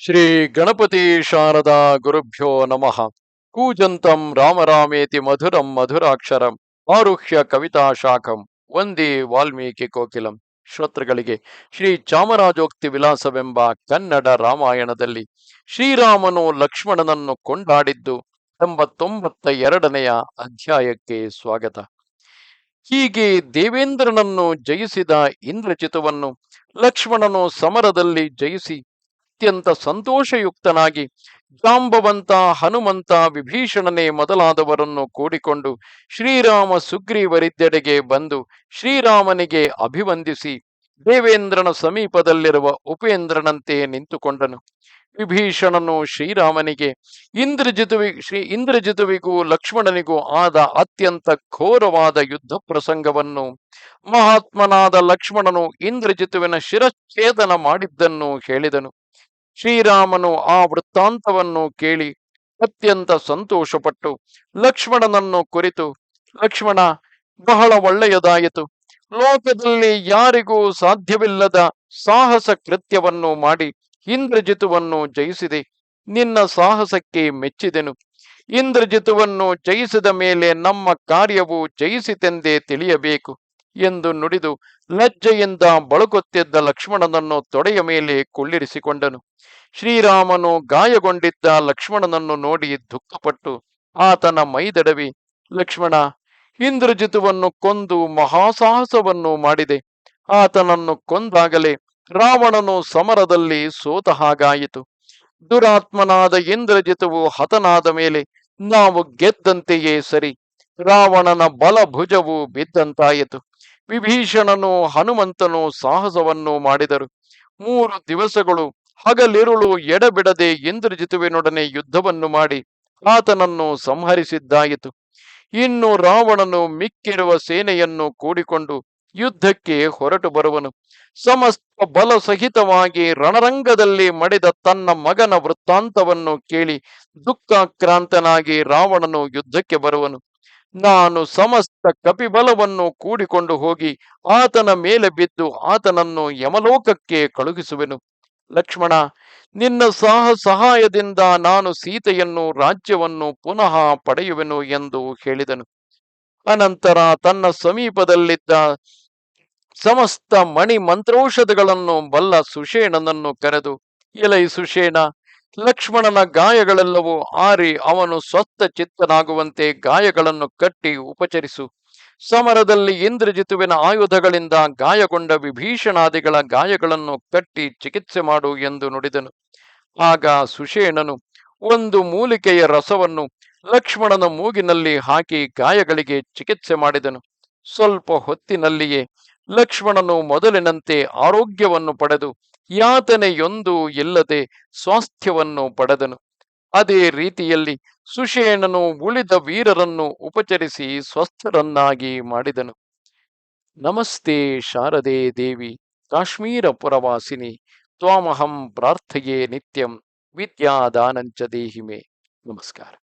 ಶ್ರೀ ಗಣಪತಿ ಶಾರದಾ ಗುರುಭ್ಯೋ ನಮಃ. ಕೂಜಂತಂ ರಾಮರಾಮೇತಿ ಮಧುರಂ ಮಧುರಾಕ್ಷರಂ ಆರುಹ್ಯ ಕವಿತಾ ಶಾಖಂ ವಂದೇ ವಾಲ್ಮೀಕಿ ಕೋಕಿಲಂ. ಶ್ರೋತೃಗಳಿಗೆ ಶ್ರೀ ಚಾಮರಾಜೋಕ್ತಿ ವಿಲಾಸವೆಂಬ ಕನ್ನಡ ರಾಮಾಯಣದಲ್ಲಿ ಶ್ರೀರಾಮನು ಲಕ್ಷ್ಮಣನನ್ನು ಕೊಂಡಾಡಿದ್ದು ಎಂಬತ್ತೊಂಬತ್ತ ಎರಡನೆಯ ಅಧ್ಯಾಯಕ್ಕೆ ಸ್ವಾಗತ. ಹೀಗೆ ದೇವೇಂದ್ರನನ್ನು ಜಯಿಸಿದ ಇಂದ್ರಚಿತವನ್ನು ಲಕ್ಷ್ಮಣನು ಸಮರದಲ್ಲಿ ಜಯಿಸಿ ಅತ್ಯಂತ ಸಂತೋಷಯುಕ್ತನಾಗಿ ಜಾಂಬವಂತ ಹನುಮಂತ ವಿಭೀಷಣನೆ ಮೊದಲಾದವರನ್ನು ಕೂಡಿಕೊಂಡು ಶ್ರೀರಾಮ ಸುಗ್ರೀವರಿದ್ದೆಡೆಗೆ ಬಂದು ಶ್ರೀರಾಮನಿಗೆ ಅಭಿವಂದಿಸಿ ದೇವೇಂದ್ರನ ಸಮೀಪದಲ್ಲಿರುವ ಉಪೇಂದ್ರನಂತೆ ನಿಂತುಕೊಂಡನು. ವಿಭೀಷಣನು ಶ್ರೀರಾಮನಿಗೆ, ಇಂದ್ರಜಿತುವಿ, ಶ್ರೀ ಇಂದ್ರಜಿತುವಿಗೂ ಲಕ್ಷ್ಮಣನಿಗೂ ಆದ ಅತ್ಯಂತ ಘೋರವಾದ ಯುದ್ಧ ಪ್ರಸಂಗವನ್ನು ಮಹಾತ್ಮನಾದ ಲಕ್ಷ್ಮಣನು ಇಂದ್ರಜಿತುವಿನ ಶಿರಚ್ಛೇದನ ಮಾಡಿದ್ದನ್ನು ಹೇಳಿದನು. ಶ್ರೀರಾಮನು ಆ ವೃತ್ತಾಂತವನ್ನು ಕೇಳಿ ಅತ್ಯಂತ ಸಂತೋಷಪಟ್ಟು ಲಕ್ಷ್ಮಣನನ್ನು ಕುರಿತು, ಲಕ್ಷ್ಮಣ, ಬಹಳ ಒಳ್ಳೆಯದಾಯಿತು. ಲೋಕದಲ್ಲಿ ಯಾರಿಗೂ ಸಾಧ್ಯವಿಲ್ಲದ ಸಾಹಸ ಕೃತ್ಯವನ್ನು ಮಾಡಿ ಇಂದ್ರಜಿತುವನ್ನು ಜಯಿಸಿದೆ. ನಿನ್ನ ಸಾಹಸಕ್ಕೆ ಮೆಚ್ಚಿದೆನು. ಇಂದ್ರಜಿತುವನ್ನು ಜಯಿಸಿದ ಮೇಲೆ ನಮ್ಮ ಕಾರ್ಯವು ಜಯಿಸಿತೆಂದೇ ತಿಳಿಯಬೇಕು. ಎಂದು ನುಡಿದು ಲಜ್ಜೆಯಿಂದ ಬಳುಕುತ್ತಿದ್ದ ಲಕ್ಷ್ಮಣನನ್ನು ತೊಡೆಯ ಮೇಲೆ ಕುಳ್ಳಿರಿಸಿಕೊಂಡನು. ಶ್ರೀರಾಮನು ಗಾಯಗೊಂಡಿದ್ದ ಲಕ್ಷ್ಮಣನನ್ನು ನೋಡಿ ದುಃಖಪಟ್ಟು, ಆತನ ಮೈದಡವಿ, ಲಕ್ಷ್ಮಣ, ಇಂದ್ರಜಿತುವನ್ನು ಕೊಂದು ಮಹಾಸಾಹಸವನ್ನು ಮಾಡಿದೆ. ಆತನನ್ನು ಕೊಂದಾಗಲೇ ರಾವಣನು ಸಮರದಲ್ಲಿ ಸೋತ ಹಾಗಾಯಿತು. ದುರಾತ್ಮನಾದ ಇಂದ್ರಜಿತುವು ಹತನಾದ ಮೇಲೆ ನಾವು ಗೆದ್ದಂತೆಯೇ ಸರಿ. ರಾವಣನ ಬಲಭುಜವು ಬಿದ್ದಂತಾಯಿತು. ವಿಭೀಷಣನು ಹನುಮಂತನು ಸಾಹಸವನ್ನು ಮಾಡಿದರು. ಮೂರು ದಿವಸಗಳು ಹಗಲಿರುಳು ಎಡಬಿಡದೆ ಇಂದ್ರಜಿತುವಿನೊಡನೆ ಯುದ್ಧವನ್ನು ಮಾಡಿ ಆತನನ್ನು ಸಂಹರಿಸಿದ್ದಾಯಿತು. ಇನ್ನು ರಾವಣನು ಮಿಕ್ಕಿರುವ ಸೇನೆಯನ್ನು ಕೂಡಿಕೊಂಡು ಯುದ್ಧಕ್ಕೆ ಹೊರಟು ಬರುವನು. ಸಮಸ್ತ ಬಲ ಸಹಿತವಾಗಿ ರಣರಂಗದಲ್ಲಿ ಮಡಿದ ತನ್ನ ಮಗನ ವೃತ್ತಾಂತವನ್ನು ಕೇಳಿ ದುಃಖಾಕ್ರಾಂತನಾಗಿ ರಾವಣನು ಯುದ್ಧಕ್ಕೆ ಬರುವನು. ನಾನು ಸಮಸ್ತ ಕಪಿಬಲವನ್ನು ಕೂಡಿಕೊಂಡು ಹೋಗಿ ಆತನ ಮೇಲೆ ಬಿದ್ದು ಆತನನ್ನು ಯಮಲೋಕಕ್ಕೆ ಕಳುಹಿಸುವೆನು. ಲಕ್ಷ್ಮಣ, ನಿನ್ನ ಸಹ ಸಹಾಯದಿಂದ ನಾನು ಸೀತೆಯನ್ನು ರಾಜ್ಯವನ್ನು ಪುನಃ ಪಡೆಯುವೆನು ಎಂದು ಹೇಳಿದನು. ಅನಂತರ ತನ್ನ ಸಮೀಪದಲ್ಲಿದ್ದ ಸಮಸ್ತ ಮಣಿ ಮಂತ್ರೌಷಧಗಳನ್ನು ಬಲ್ಲ ಸುಷೇಣನನ್ನು ಕರೆದು, ಎಲೈ ಸುಷೇಣ ಲಕ್ಷ್ಮಣನ ಗಾಯಗಳೆಲ್ಲವೂ ಆರಿ ಅವನು ಸ್ವಸ್ಥ ಚಿತ್ತನಾಗುವಂತೆ ಗಾಯಗಳನ್ನು ಕಟ್ಟಿ ಉಪಚರಿಸು. ಸಮರದಲ್ಲಿ ಇಂದ್ರಜಿತುವಿನ ಆಯುಧಗಳಿಂದ ಗಾಯಗೊಂಡ ವಿಭೀಷಣಾದಿಗಳ ಗಾಯಗಳನ್ನು ಕಟ್ಟಿ ಚಿಕಿತ್ಸೆ ಮಾಡು ಎಂದು ನುಡಿದನು. ಆಗ ಸುಷೇಣನು ಒಂದು ಮೂಲಿಕೆಯ ರಸವನ್ನು ಲಕ್ಷ್ಮಣನ ಮೂಗಿನಲ್ಲಿ ಹಾಕಿ ಗಾಯಗಳಿಗೆ ಚಿಕಿತ್ಸೆ ಮಾಡಿದನು. ಸ್ವಲ್ಪ ಹೊತ್ತಿನಲ್ಲಿಯೇ ಲಕ್ಷ್ಮಣನು ಮೊದಲಿನಂತೆ ಆರೋಗ್ಯವನ್ನು ಪಡೆದು ಯಾತನೆಯೊಂದು ಇಲ್ಲದೆ ಸ್ವಾಸ್ಥ್ಯವನ್ನು ಪಡೆದನು. ಅದೇ ರೀತಿಯಲ್ಲಿ ಸುಷೇಣನು ಉಳಿದ ವೀರರನ್ನು ಉಪಚರಿಸಿ ಸ್ವಸ್ಥರನ್ನಾಗಿ ಮಾಡಿದನು. ನಮಸ್ತೆ ಶಾರದೆ ದೇವಿ, ಕಾಶ್ಮೀರ ಪುರವಾಸಿನಿ, ತ್ವಾಮಹಂ ಪ್ರಾರ್ಥಯೇ ನಿತ್ಯಂ ವಿದ್ಯಾದಾನಂಚ ದೇಹಿಮೆ. ನಮಸ್ಕಾರ.